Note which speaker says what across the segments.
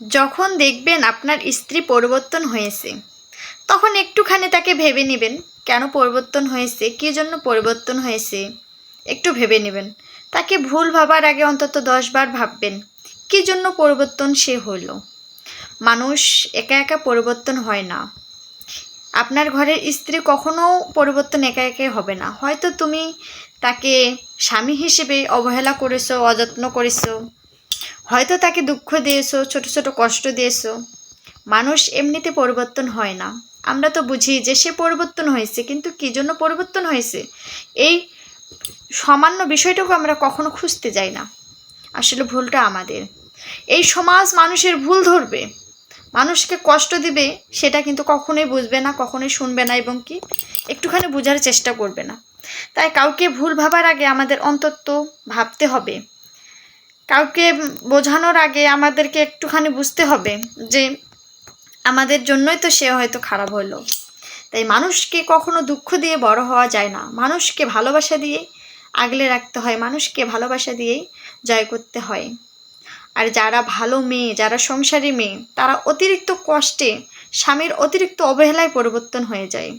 Speaker 1: যখন দেখবেন আপনার স্ত্রী পরিবর্তন হয়েছে, তখন একটুখানি তাকে ভেবে নেবেন, কেন পরিবর্তন হয়েছে, কী জন্য পরিবর্তন হয়েছে, একটু ভেবে নেবেন। তাকে ভুল ভাবার আগে অন্তত দশবার ভাববেন, কী জন্য পরিবর্তন সে হলো? মানুষ একা একা পরিবর্তন হয় না। আপনার ঘরের স্ত্রী কখনো পরিবর্তন একা একাই হবে না। হয়তো তুমি তাকে স্বামী হিসেবে অবহেলা করেছ, অযত্ন করেছ হয়তো তাকে দুঃখ দিয়েছ, ছোট ছোট কষ্ট দিয়েছ। মানুষ এমনিতে পরিবর্তন হয় না। আমরা তো বুঝি যে সে পরিবর্তন হয়েছে, কিন্তু কী জন্য পরিবর্তন হয়েছে? এই সামান্য বিষয়টাকে আমরা কখনো খুঁজতে যাই না। আসলে ভুলটা আমাদের। এই সমাজ মানুষের ভুল ধরবে। মানুষকে কষ্ট দিবে, সেটা কিন্তু কখনোই বুঝবে না, কখনোই শুনবে না এবং কি একটুখানি বোঝার চেষ্টা করবে না। তাই কাউকে ভুল ভাবার আগে আমাদের অন্তত ভাবতে হবে। কাউকে বোঝানোর আগে আমাদেরকে একটুখানি বুঝতে হবে যে আমাদের জন্যই তো সে হয়তো খারাপ হলো। তাই মানুষকে কখনো দুঃখ দিয়ে বড় হওয়া যায় না। মানুষকে ভালোবাসা দিয়ে আগলে রাখতে হয়। মানুষকে ভালোবাসা দিয়েই জয় করতে হয়। আর যারা ভালো মেয়ে, যারা সংসারী মেয়ে, তারা অতিরিক্ত কষ্টে স্বামীর অতিরিক্ত অবহেলায় পরিবর্তন হয়ে যায়।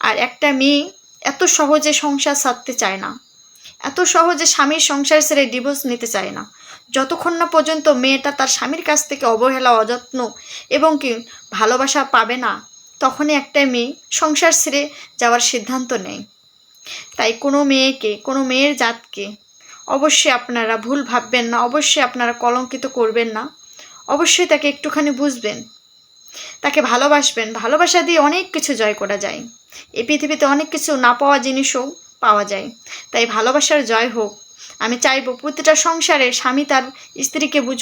Speaker 1: আর একটা মেয়ে এত সহজে সংসার ছাড়তে চায় না। এত সহজে স্বামীর সংসার ছেড়ে ডিভোর্স নিতে চায় না। যতক্ষণ না পর্যন্ত মেয়েটা তার স্বামীর কাছ থেকে অবহেলা, অযত্ন এবং কি ভালোবাসা পাবে না, তখনই একটা মেয়ে সংসার ছেড়ে যাওয়ার সিদ্ধান্ত নেয়। তাই কোনো মেয়েকে, কোনো মেয়ের জাতকে অবশ্যই আপনারা ভুল ভাববেন না, অবশ্যই আপনারা কলঙ্কিত করবেন না। অবশ্যই তাকে একটুখানি বুঝবেন। তাকে ভালোবাসবেন। ভালোবাসা দিয়ে অনেক কিছু জয় করা যায়। এই পৃথিবীতে অনেক কিছু না পাওয়া জিনিসও পাওয়া যায়। তাই ভালোবাসার জয় হোক। আমি চাইব প্রতিটা সংসারে স্বামী তার স্ত্রীকে বুঝ